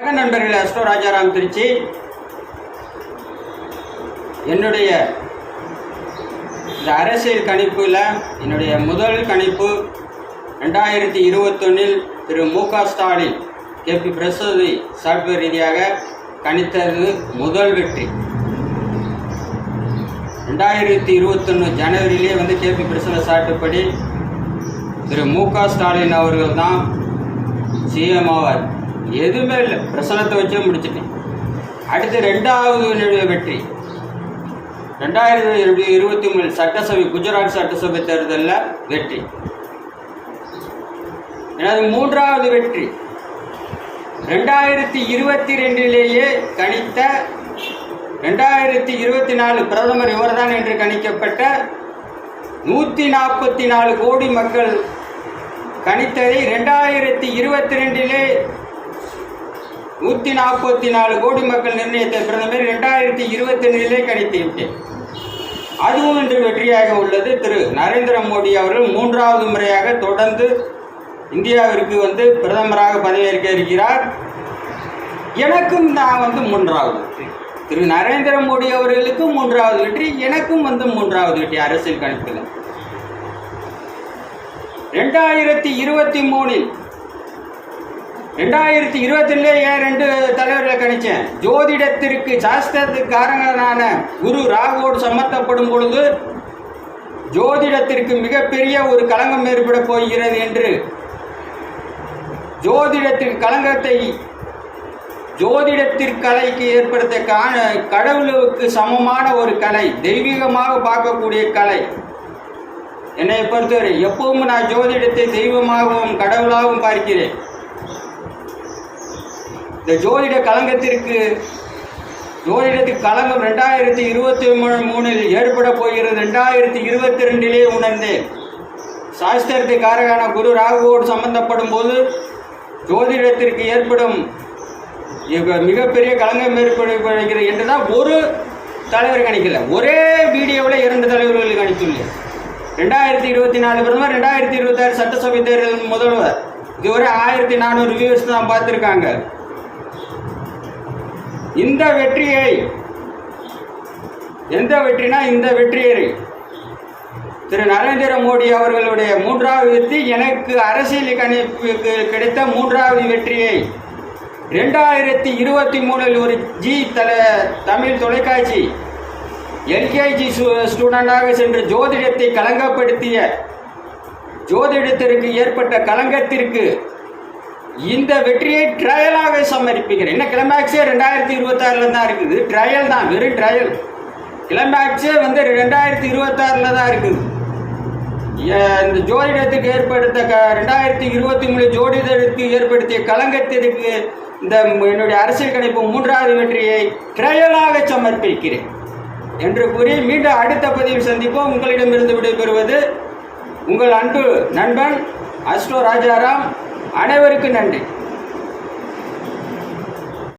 வணக்கம் நண்பர்களே அஸ்டோ ராஜாராம் திருச்சி. என்னுடைய இந்த அரசியல் கணிப்பில் என்னுடைய முதல் கணிப்பு ரெண்டாயிரத்தி இருபத்தொன்னில் திரு மு க ஸ்டாலின் கேபி பிரசோதி சாஃப்ட்வேர் ரீதியாக கணித்தது முதல் வெற்றி. ரெண்டாயிரத்தி இருபத்தொன்று ஜனவரியிலே வந்து கேபி பிரசோத சாட்டுப்படி திரு மு க ஸ்டாலின் அவர்கள் தான் சிஎம் ஆவார். எதுவுமே இல்லை. பிரசனத்தை வச்சே முடிச்சிட்டேன். அடுத்து ரெண்டாவது வெற்றி. ரெண்டாயிரத்தி இருபத்தி மூணு சட்டசபை குஜராத் சட்டசபை தேர்தலில் வெற்றி. எனது மூன்றாவது வெற்றி. ரெண்டாயிரத்தி இருபத்தி ரெண்டிலேயே கணித்த ரெண்டாயிரத்தி இருபத்தி நாலு பிரதமர் இவர்தான் என்று கணிக்கப்பட்ட நூற்றி நாற்பத்தி நாலு கோடி மக்கள் கணித்ததை ரெண்டாயிரத்தி இருபத்தி ரெண்டிலே நூற்றி நாற்பத்தி நாலு கோடி மக்கள் நிர்ணயத்தை பிரதமர் ரெண்டாயிரத்தி இருபத்தி ரெண்டிலே கணித்து விட்டேன். அதுவும் இன்று வெற்றியாக உள்ளது. திரு. நரேந்திர மோடி அவர்கள் மூன்றாவது முறையாக தொடர்ந்து இந்தியாவிற்கு வந்து பிரதமராக பதவியேற்க இருக்கிறார். எனக்கும் நான் வந்து மூன்றாவது திரு. நரேந்திர மோடி அவர்களுக்கும் மூன்றாவது வெற்றி. எனக்கும் வந்து மூன்றாவது வெற்றி. அரசியல் கணிப்பில் ரெண்டாயிரத்தி இருபத்தி மூணில் ரெண்டாயிரத்தி இருபத்திலே ஏன் ரெண்டு தலைவர்களை கணிச்சேன்? ஜோதிடத்திற்கு சாஸ்திரத்துக்கு குரு ராகுவோடு சம்மத்தப்படும் பொழுது ஜோதிடத்திற்கு மிகப்பெரிய ஒரு களங்கம் ஏற்பட போகிறது என்று. ஜோதிடத்தின் களங்கத்தை ஜோதிடத்திற்கு கலைக்கு ஏற்படுத்த காண கடவுளுக்கு சமமான ஒரு கலை தெய்வீகமாக பார்க்கக்கூடிய கலை. என்னை பொறுத்தவரை எப்பவும் நான் ஜோதிடத்தை தெய்வமாகவும் கடவுளாகவும் பார்க்கிறேன். இந்த ஜோதிட கலங்கத்திற்கு ஜோதிடத்துக்கு கலங்கம் ரெண்டாயிரத்தி இருபத்தி மூணு மூணில் ஏற்பட போகிறது. ரெண்டாயிரத்தி இருபத்தி ரெண்டிலே உணர்ந்தேன். சாஸ்திரத்தை காரகான குரு ராகுவோடு சம்பந்தப்படும் போது ஜோதிடத்திற்கு ஏற்படும் மிகப்பெரிய களங்கம் ஏற்படுகிறது என்றுதான் ஒரு தலைவர் கணிக்கல. ஒரே வீடியோவில் இரண்டு தலைவர்கள் கணித்துள்ளேன். ரெண்டாயிரத்தி இருபத்தி நாலு பிரதமர் ரெண்டாயிரத்தி இருபத்தாறு சட்டசபை தேர்தல் முதல்வர். இதுவரை ஆயிரத்தி நானூறு வியூஸ் தான் பார்த்துருக்காங்க. இந்த வெற்றியை எந்த வெற்றினா இந்த வெற்றியை திரு நரேந்திர மோடி அவர்களுடைய மூன்றாவது வெற்றி எனக்கு அரசியல் கணிப்புக்கு கிடைத்த மூன்றாவது வெற்றியை. ரெண்டாயிரத்தி இருபத்தி மூணில் ஒரு ஜி தல தமிழ் தொலைக்காட்சி எல்கேஜி ஸ்டூடெண்டாக சென்று ஜோதிடத்தை கலங்கப்படுத்திய ஜோதிடத்திற்கு ஏற்பட்ட கலங்கத்திற்கு இந்த வெற்றியை ட்ரையலாக சமர்ப்பிக்கிறேன். என்ன கிளம்பேக்ஸே ரெண்டாயிரத்தி இருபத்தாறில் தான் இருக்குது? ட்ரையல் தான் வெறும் ட்ரையல் கிளம்பேக்ஸே வந்து ரெண்டாயிரத்தி இருபத்தாறில் தான் இருக்குது. ஏ- இந்த ஜோதிடத்துக்கு ஏற்படுத்த க ரெண்டாயிரத்தி இருபத்தி மூணு ஜோதிடத்துக்கு ஏற்படுத்திய கலங்கத்திற்கு இந்த என்னுடைய அரசியல் கணிப்பு மூன்றாவது வெற்றியை ட்ரையலாக சமர்ப்பிக்கிறேன் என்று கூறி மீண்டும் அடுத்த பதிவில் சந்திப்போம். உங்களிடமிருந்து விடைபெறுவது உங்கள் அன்பு நண்பன் அஸ்டோ ராஜாராம். அனைவருக்கும் நன்றி.